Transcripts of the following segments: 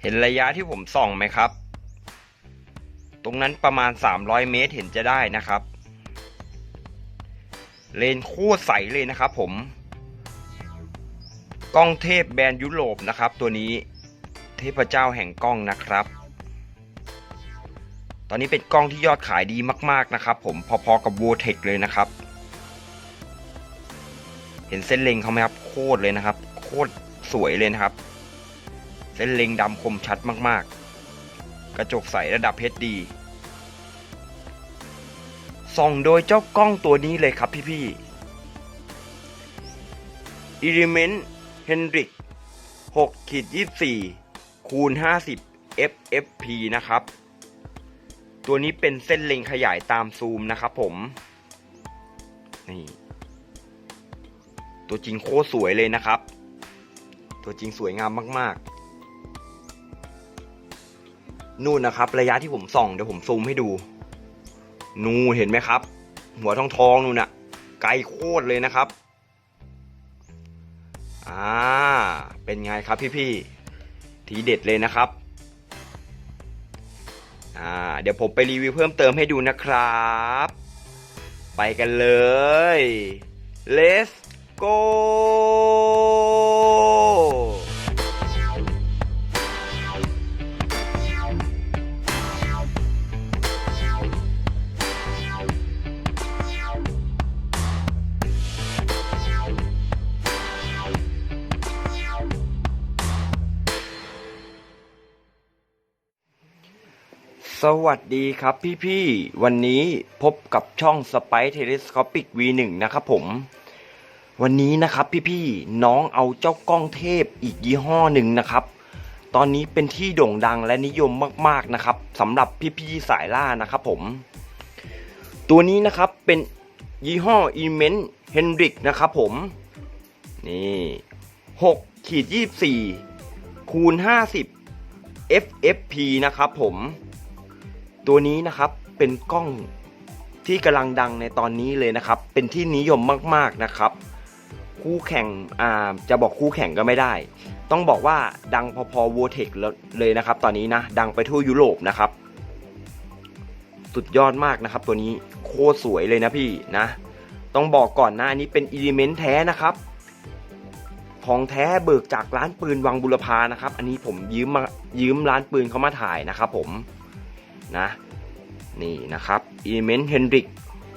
เห็นระยะที่ผมส่องไหมครับ ตรงนั้นประมาณ 300 เมตรเห็นจะได้นะครับ เลนโคตรใสเลยนะครับผม กล้องเทพแบรนด์ยุโรปนะครับ ตัวนี้เทพเจ้าแห่งกล้องนะครับ ตอนนี้เป็นกล้องที่ยอดขายดีมาก ๆนะครับ ผมพอๆกับ v o t e c เลยนะครับ เห็นเส้นเล็งเขาไหมครับ โคตรเลยนะครับ โคตรสวยเลยนะครับ เส้นเล็งดำคมชัดมากๆ กระจกใสระดับ HD ส่องโดยเจ้ากล้องตัวนี้เลยครับพี่ๆ Element Hendrix 6ขีด24 คูณ 50 FFP นะครับ ตัวนี้เป็นเส้นเล็งขยายตามซูมนะครับผม นี่ ตัวจริงโคตรสวยเลยนะครับ ตัวจริงสวยงามมากๆ นู่นนะครับ ระยะที่ผมส่องเดี๋ยวผมซูมให้ดู นูเห็นไหมครับ หัวทองทองๆนู่นน่ะ ไกลโคตรเลยนะครับ อ่า เป็นไงครับพี่ๆ ทีเด็ดเลยนะครับ อ่า เดี๋ยวผมไปรีวิวเพิ่มเติมให้ดูนะครับ ไปกันเลย let's go สวัสดีครับพี่ๆ วันนี้พบกับช่อง Spy Telescopic V1 นะครับผม วันนี้นะครับพี่ๆ น้องเอาเจ้ากล้องเทพอีกยี่ห้อหนึ่งนะครับ ตอนนี้เป็นที่โด่งดังและนิยมมากๆนะครับสำหรับพี่ๆ สายล่านะครับผม ตัวนี้นะครับเป็นยี่ห้อ e m e n Hendrix นะครับผม นี่6ขีด24คูณ50 FFP นะครับผม ตัวนี้นะครับเป็นกล้องที่กำลังดังในตอนนี้เลยนะครับ เป็นที่นิยมมากๆนะครับ คู่แข่งอ่าจะบอกคู่แข่งก็ไม่ได้ ต้องบอกว่าดังพอๆ v o t e c เลยนะครับ ตอนนี้นะดังไปทั่วยุโรปนะครับ สุดยอดมากนะครับ ตัวนี้โคตรสวยเลยนะพี่นะ ต้องบอกก่อนนะอันนี้เป็นอิเลเมนต์แท้นะครับของแท้เบิกจากร้านปืนวังบุรพานะครับ อันนี้ผมยืมมายืมร้านปืนเขามาถ่ายนะครับผม นะ นี่นะครับ Element Hendrix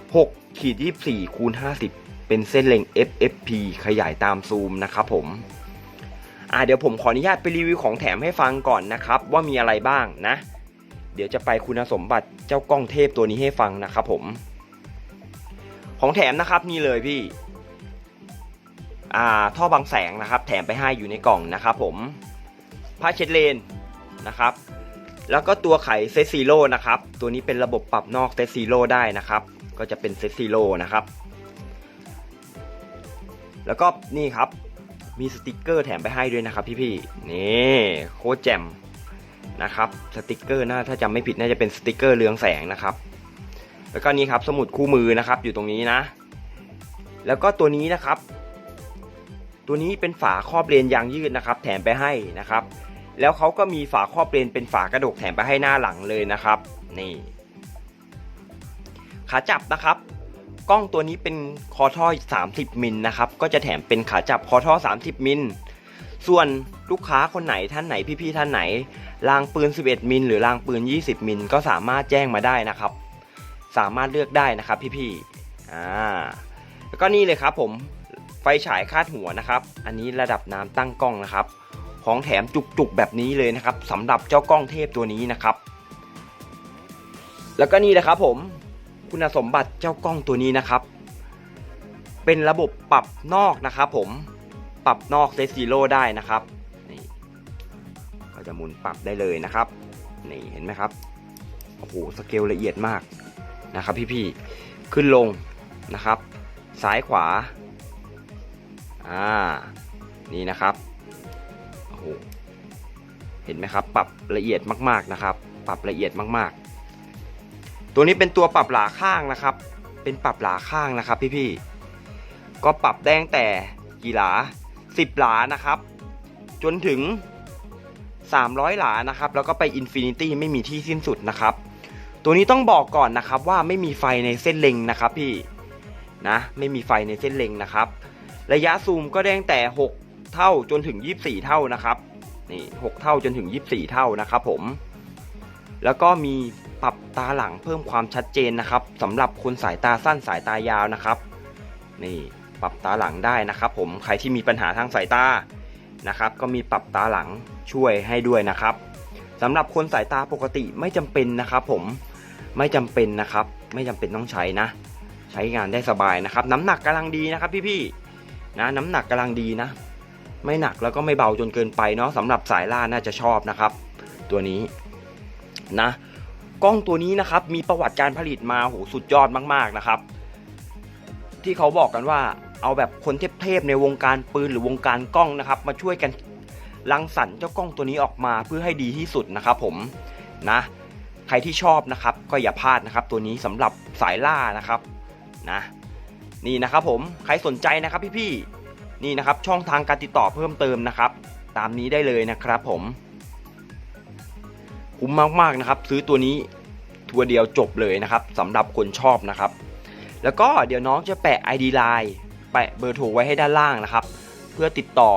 6ขีด24คูณ50 เป็นเส้นเล็ง FFP ขยายตามซูมนะครับผม อ่าเดี๋ยวผมขออนุญาตไปรีวิวของแถมให้ฟังก่อนนะครับ ว่ามีอะไรบ้างนะ เดี๋ยวจะไปคุณสมบัติเจ้ากล้องเทพตัวนี้ให้ฟังนะครับผม ของแถมนะครับนี่เลยพี่อ่าท่อบังแสงนะครับ แถมไปให้อยู่ในกล่องนะครับผมผ้าเช็ดเลนนะครับ แล้วก็ตัวไขเซตซีโร่นะครับ ตัวนี้เป็นระบบปรับนอกเซตซีโร่ได้นะครับ ก็จะเป็นเซตซีโร่นะครับ แล้วก็นี่ครับ มีสติกเกอร์แถมไปให้ด้วยนะครับพี่ๆ นี่โคตรแจ่มนะครับ สติกเกอร์น่าถ้าจำไม่ผิดน่าจะเป็นสติกเกอร์เรืองแสงนะครับ แล้วก็นี่ครับสมุดคู่มือนะครับ อยู่ตรงนี้นะ แล้วก็ตัวนี้นะครับ ตัวนี้เป็นฝาครอบเลนยางยืดนะครับ แถมไปให้นะครับ แล้วเขาก็มีฝาครอบเลนเป็นฝากระดกแถมไปให้หน้าหลังเลยนะครับ นี่ ขาจับนะครับ กล้องตัวนี้เป็นคอท่อ 30มิลนะครับ ก็จะแถมเป็นขาจับคอท่อ 30มิลส่วนลูกค้าคนไหนท่านไหนพี่ๆท่านไหนรางปืน 11มิลหรือรางปืน 20มิลก็สามารถแจ้งมาได้นะครับ สามารถเลือกได้นะครับพี่ๆอ่าแล้วก็นี่เลยครับผมไฟฉายคาดหัวนะครับ อันนี้ระดับน้ำตั้งกล้องนะครับ ของแถมจุกๆแบบนี้เลยนะครับสำหรับเจ้ากล้องเทพตัวนี้นะครับ แล้วก็นี่นะครับผมคุณสมบัติเจ้ากล้องตัวนี้นะครับ เป็นระบบปรับนอกนะครับผมปรับนอกเซซีโร่ได้นะครับนี่ก็จะหมุนปรับได้เลยนะครับนี่เห็นไหมครับโอ้โหสเกลละเอียดมากนะครับ พี่ๆขึ้นลงนะครับ ซ้ายขวาอ่านี่นะครับ โห เห็นไหมครับ ปรับละเอียดมากๆนะครับ ปรับละเอียดมากๆ ตัวนี้เป็นตัวปรับหลาข้างนะครับ เป็นปรับหลาข้างนะครับ พี่ๆ ก็ปรับได้งแต่กี่หลา10หลานะครับ จนถึง 300 หลานะครับ แล้วก็ไปอินฟินิตี้ไม่มีที่สิ้นสุดนะครับ ตัวนี้ต้องบอกก่อนนะครับว่าไม่มีไฟในเส้นเล็งนะครับพี่นะไม่มีไฟในเส้นเล็งนะครับ ระยะซูมก็ได้ตั้งแต่ 6 เท่าจนถึง 24 เท่านะครับนี่6เท่าจนถึง 24 เท่านะครับผม แล้วก็มีปรับตาหลังเพิ่มความชัดเจนนะครับสำหรับคนสายตาสั้นสายตายาวนะครับ นี่ปรับตาหลังได้นะครับผมใครที่มีปัญหาทางสายตานะครับ ก็มีปรับตาหลังช่วยให้ด้วยนะครับสำหรับคนสายตาปกติไม่จำเป็นนะครับผมไม่จำเป็นนะครับ ไม่จำเป็นต้องใช้นะ ใช้งานได้สบายนะครับ น้ำหนักกำลังดีนะครับพี่ๆนะน้ำหนักกำลังดีนะ ไม่หนักแล้วก็ไม่เบาจนเกินไปเนาะสำหรับสายล่าน่าจะชอบนะครับ ตัวนี้นะกล้องตัวนี้นะครับมีประวัติการผลิตมาโหสุดยอดมาก ๆนะครับ ที่เขาบอกกันว่าเอาแบบคนเทพๆในวงการปืนหรือวงการกล้องนะครับ มาช่วยกันรังสรรค์เจ้ากล้องตัวนี้ออกมาเพื่อให้ดีที่สุดนะครับ ผมนะ ใครที่ชอบนะครับ ก็อย่าพลาดนะครับ ตัวนี้สำหรับสายล่านะครับนะ นี่นะครับผมใครสนใจนะครับพี่ๆ นี่นะครับช่องทางการติดต่อเพิ่มเติมนะครับ ตามนี้ได้เลยนะครับผมคุ้มมากๆนะครับ ซื้อตัวนี้ทัวร์เดียวจบเลยนะครับสำหรับคนชอบนะครับ แล้วก็เดี๋ยวน้องจะแปะ ID Line แปะเบอร์โทรไว้ให้ด้านล่างนะครับ เพื่อติดต่อ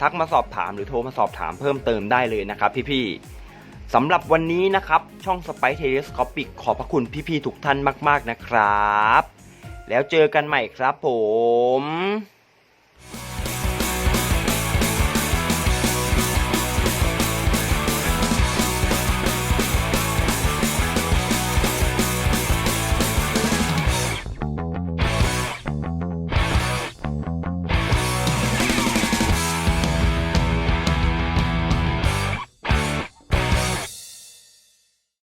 ทักมาสอบถามหรือโทรมาสอบถามเพิ่มเติมได้เลยนะครับพี่ๆสำหรับวันนี้นะครับช่อง Spy Telescopic ขอบพระคุณพี่ๆทุกท่านมาก ๆนะครับ แล้วเจอกันใหม่ครับผม